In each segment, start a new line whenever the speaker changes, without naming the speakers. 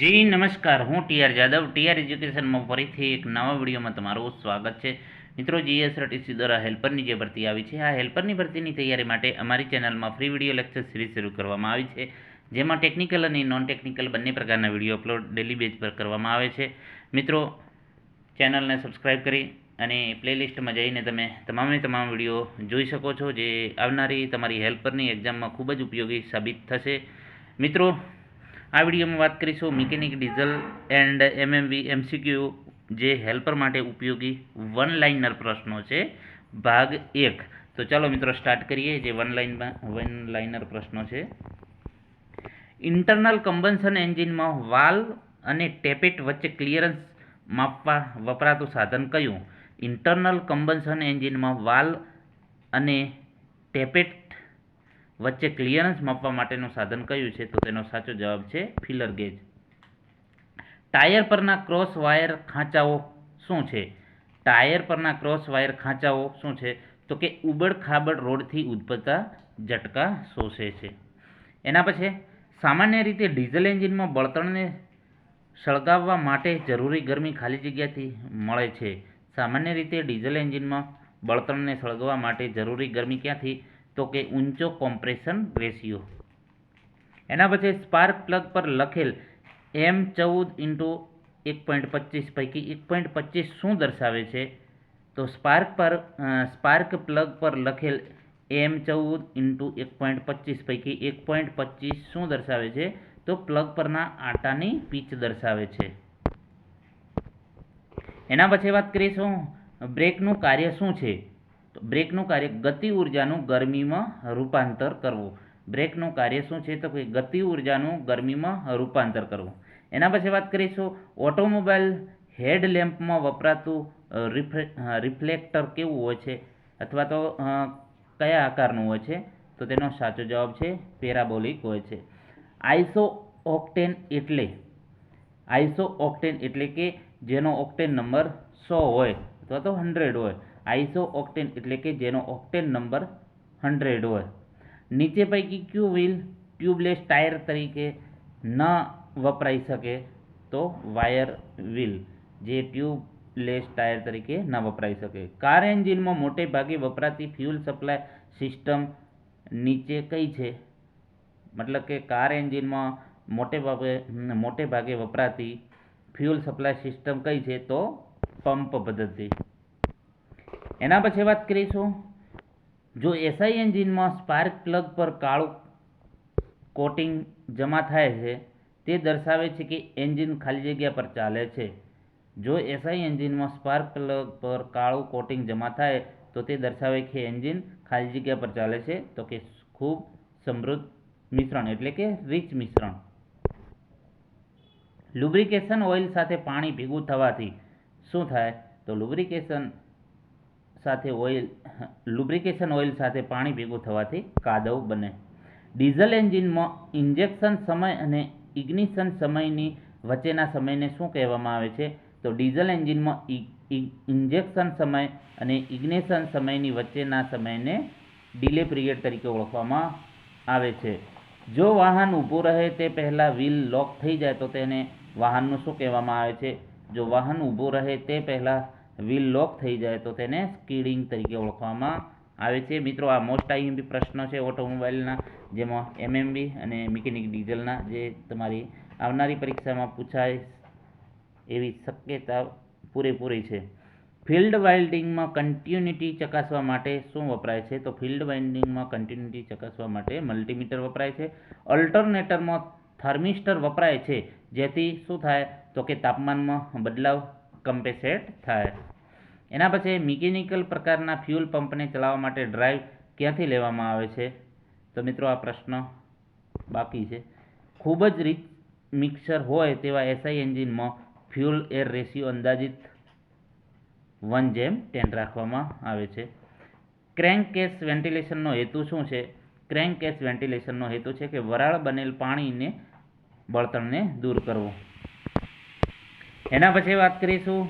જી, નમસ્કાર. હું TR Jadav. TR એજ્યુકેશનમાં ફરીથી એક નવા વિડીયોમાં તમારું સ્વાગત છે. મિત્રો જીએસઆરટીસી દ્વારા હેલ્પરની જે ભરતી આવી છે, આ હેલ્પરની ભરતીની તૈયારી માટે અમારી ચેનલમાં ફ્રી વીડિયો લેક્ચર સિરીઝ શરૂ કરવામાં આવી છે, જેમાં ટેકનિકલ અને નોન ટેકનિકલ બંને પ્રકારના વીડિયો અપલોડ ડેલી બેઝ પર કરવામાં આવે છે. મિત્રો, ચેનલને સબસ્ક્રાઈબ કરી અને પ્લેલિસ્ટમાં જઈને તમે તમામે તમામ વીડિયો જોઈ શકો છો, જે આવનારી તમારી હેલ્પરની એક્ઝામમાં ખૂબ જ ઉપયોગી સાબિત થશે. મિત્રો આ વિડીયોમાં વાત કરીશું mechanic, diesel and MMV, MCQ જે હેલ્પર માટે ઉપયોગી વન લાઇનર પ્રશ્નો છે, ભાગ એક. તો ચાલો મિત્રો સ્ટાર્ટ કરીએ, જે વન લાઇનમાં વન લાઇનર પ્રશ્નો છે. ઇન્ટરનલ કમ્બન્શન એન્જિનમાં વાલ્વ અને ટેપેટ વચ્ચે ક્લિયરન્સ માપવા વપરાતું સાધન કયું? ઇન્ટરનલ કમ્બન્શન એન્જિનમાં વાલ્વ અને ટેપેટ વચ્ચે ક્લિયરન્સ માપવા માટેનું સાધન કયું છે? તો તેનો સાચો જવાબ છે ફિલર ગેજ ટાયર પરના ક્રોસ વાયર ખાંચાઓ શું છે? ટાયર પરના ક્રોસ વાયર ખાંચાઓ શું છે? તો કે ઉબડ ખાબડ રોડથી ઉદ્ભવતા ઝટકા શોષે છે. એના પછી સામાન્ય રીતે ડીઝલ એન્જિનમાં બળતણને સળગાવવા માટે જરૂરી ગરમી ખાલી જગ્યાથી મળે છે. સામાન્ય રીતે ડીઝલ એન્જિનમાં બળતણને સળગવા માટે જરૂરી ગરમી ક્યાંથી તો કે ઊંચો કોમ્પ્રેશન રેશિયો એના પછી સ્પાર્ક પ્લગ પર લખેલ એમ ચૌદ ઇન્ટુ એક પોઈન્ટ પચીસ પૈકી એક પોઈન્ટ પચીસ શું દર્શાવે છે? તો સ્પાર્ક પર સ્પાર્ક પ્લગ પર લખેલ એમ ચૌદ ઇન્ટુ એક પોઈન્ટ પચીસ પૈકી એક પોઈન્ટ પચીસ શું દર્શાવે છે? તો પ્લગ પરના આટાની પીચ દર્શાવે છે. એના પછી વાત કરીશું. બ્રેકનું કાર્ય શું છે? તો બ્રેકનું કાર્ય ગતિ ઉર્જાનું ગરમીમાં રૂપાંતર કરવું. બ્રેકનું કાર્ય શું છે? તો કે ગતિ ઉર્જાનું ગરમીમાં રૂપાંતર કરવું. એના પછી વાત કરીશું ઓટોમોબાઈલ હેડ લેમ્પમાં વપરાતું રિફ્લેક્ટર કેવું હોય છે? અથવા તો કયા આકારનું હોય છે? તો તેનો સાચો જવાબ છે પેરાબોલિક હોય છે. આઈસો ઓક્ટેન એટલે આઈસો ઓક્ટેન એટલે કે જેનો ઓક્ટેન નંબર સો હોય અથવા તો હંડ્રેડ હોય. આઈસો ઓક્ટેન એટલે કે જેનો ઓક્ટેન નંબર હંડ્રેડ હોય. નીચે પૈકી ક્યુ વ્હીલ ટ્યુબલેસ ટાયર તરીકે ન વપરાઈ શકે તો વાયર વ્હીલ જે ટ્યુબલેસ ટાયર તરીકે ન વપરાઈ શકે. કાર એન્જિનમાં મોટે ભાગે વપરાતી ફ્યુલ સપ્લાય સિસ્ટમ નીચે કઈ છે? મતલબ કે કાર એન્જિનમાં મોટે ભાગે મોટે ભાગે વપરાતી ફ્યુલ સપ્લાય સિસ્ટમ કઈ છે? તો પંપ પદ્ધતિ. એના પછી વાત કરીશું. જો એસઆઈ એન્જિનમાં સ્પાર્ક પ્લગ પર કાળું કોટિંગ જમા થાય છે, તે દર્શાવે છે કે એન્જિન ખાલી જગ્યા પર ચાલે છે. જો એસઆઈ એન્જિનમાં સ્પાર્ક પ્લગ પર કાળું કોટિંગ જમા થાય, તો તે દર્શાવે કે એન્જિન ખાલી જગ્યા પર ચાલે છે, તો કે ખૂબ સમૃદ્ધ મિશ્રણ, એટલે કે રીચ મિશ્રણ. લુબ્રિકેશન ઓઇલ સાથે પાણી ભેગું થવાથી શું થાય? તો લુબ્રિકેશન સાથે ઓઇલ, લુબ્રિકેશન ઓઇલ સાથે પાણી ભેગું થવાથી કાદવ બને. ડીઝલ એન્જિનમાં ઇન્જેક્શન સમય અને ઇગ્નિશન સમયની વચ્ચેના સમયને શું કહેવામાં આવે છે? તો ડીઝલ એન્જિનમાં ઇન્જેક્શન સમય અને ઇગ્નિશન સમયની વચ્ચેના સમયને ડિલે પિરિયડ તરીકે ઓળખવામાં આવે છે. જો વાહન ઊભું રહે તે પહેલાં વ્હીલ લોક થઈ જાય તો તેને વાહનનું શું કહેવામાં આવે છે? જો વાહન ઊભું રહે તે પહેલાં વ્હીલ લોક થઈ જાય તો તેને સ્કીડિંગ તરીકે ઓળખવામાં આવે છે. મિત્રો, આ મોસ્ટ આઈએમપી પ્રશ્નો છે ઓટોમોબાઈલના જેમાં એમએમબી અને મિકેનિક ડીઝલના જે તમારી આવનારી પરીક્ષામાં પૂછાય એવી શક્યતા પૂરેપૂરી છે. ફિલ્ડ વાઇલ્ડિંગમાં કન્ટિન્યુટી ચકાસવા માટે શું વપરાય છે? તો ફિલ્ડ વાઇલ્ડિંગમાં કન્ટિન્યુટી ચકાસવા માટે મલ્ટીમીટર વપરાય છે. અલ્ટરનેટરમાં થર્મિસ્ટર વપરાય છે. જેથી શું થાય? તો કે તાપમાનમાં બદલાવ કમ્પેસેટ થાય. એના પછી મિકેનિકલ પ્રકારના ફ્યુલ પંપને ચલાવવા માટે ડ્રાઈવ ક્યાંથી લેવામાં આવે છે? તો મિત્રો આ પ્રશ્ન બાકી છે. ખૂબ જ રીચ મિક્સર હોય તેવા એસઆઈ એન્જિનમાં ફ્યુલ એર રેશિયો અંદાજિત વન જેમ ટેન રાખવામાં આવે છે. ક્રેન્ક કેસ વેન્ટિલેશનનો હેતુ શું છે? ક્રેન્ક કેસ વેન્ટિલેશનનો હેતુ છે કે વરાળ બનેલ પાણીને બળતણને દૂર કરવું. એના પછી વાત કરીશું,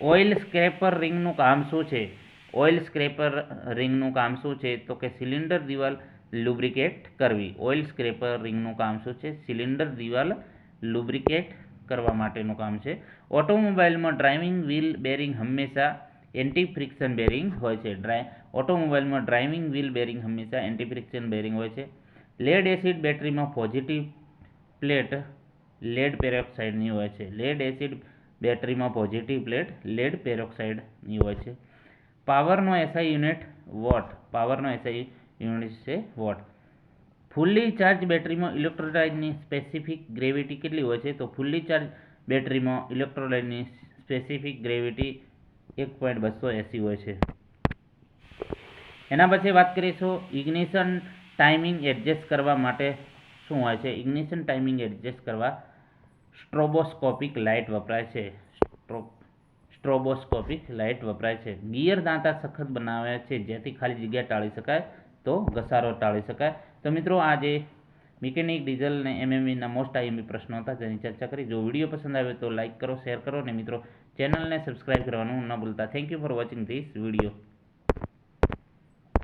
ઓઇલ સ્ક્રેપર રિંગનું કામ શું છે? ઓઇલ સ્ક્રેપર રિંગનું કામ શું છે? તો કે સિલિન્ડર દિવાલ લુબ્રિકેટ કરવી. ઓઇલ સ્ક્રેપર રિંગનું કામ શું છે? સિલિન્ડર દિવાલ લુબ્રિકેટ કરવા માટેનું કામ છે. ઓટોમોબાઈલમાં ડ્રાઇવિંગ વ્હીલ બેરિંગ હંમેશા એન્ટી ફ્રિક્શન બેરિંગ હોય છે. ડ્રાઈ ઓટોમોબાઈલમાં ડ્રાઇવિંગ વ્હીલ બેરિંગ હંમેશા એન્ટી ફ્રિક્શન બેરિંગ હોય છે. લેડ એસિડ બેટરીમાં પોઝિટિવ પ્લેટ લેડ પેરોક્સાઇડની હોય છે. લેડ એસિડ બેટરીમાં પોઝિટિવ પ્લેટ લેડ પેરોક્સાઇડની હોય છે. પાવરનો એસઆઈ યુનિટ વોટ? પાવરનો એસઆઈ યુનિટ છે વોટ? ફુલ્લી ચાર્જ બેટરીમાં ઇલેક્ટ્રોલાઇટની સ્પેસિફિક ગ્રેવિટી કેટલી હોય છે? તો ફૂલ્લી ચાર્જ બેટરીમાં ઇલેક્ટ્રોલાઇટની સ્પેસિફિક ગ્રેવિટી એક પોઈન્ટ બસો એંસી હોય છે. એના પછી વાત કરીશું ઇગ્નિશન ટાઈમિંગ એડજસ્ટ કરવા માટે શું હોય છે? ઇગ્નિશન ટાઈમિંગ એડજસ્ટ કરવા સ્ટ્રોબોસ્કોપિક લાઇટ વપરાય છે. સ્ટ્રો સ્ટ્રોબોસ્કોપિક લાઇટ વપરાય છે. ગિયર દાંતા સખત બનાવ્યા છે. જેથી ખાલી જગ્યા ટાળી શકાય તો ઘસારો ટાળી શકાય. તો મિત્રો, આજે મિકેનિક, ડીઝલ અને એમએમઈના મોસ્ટ આઈએમવી પ્રશ્નો હતા તેની ચર્ચા કરી. જો વીડિયો પસંદ આવે તો લાઇક કરો, શેર કરો અને મિત્રો, ચેનલને સબસ્ક્રાઇબ કરવાનું ન ભૂલતા. Thank you for watching this video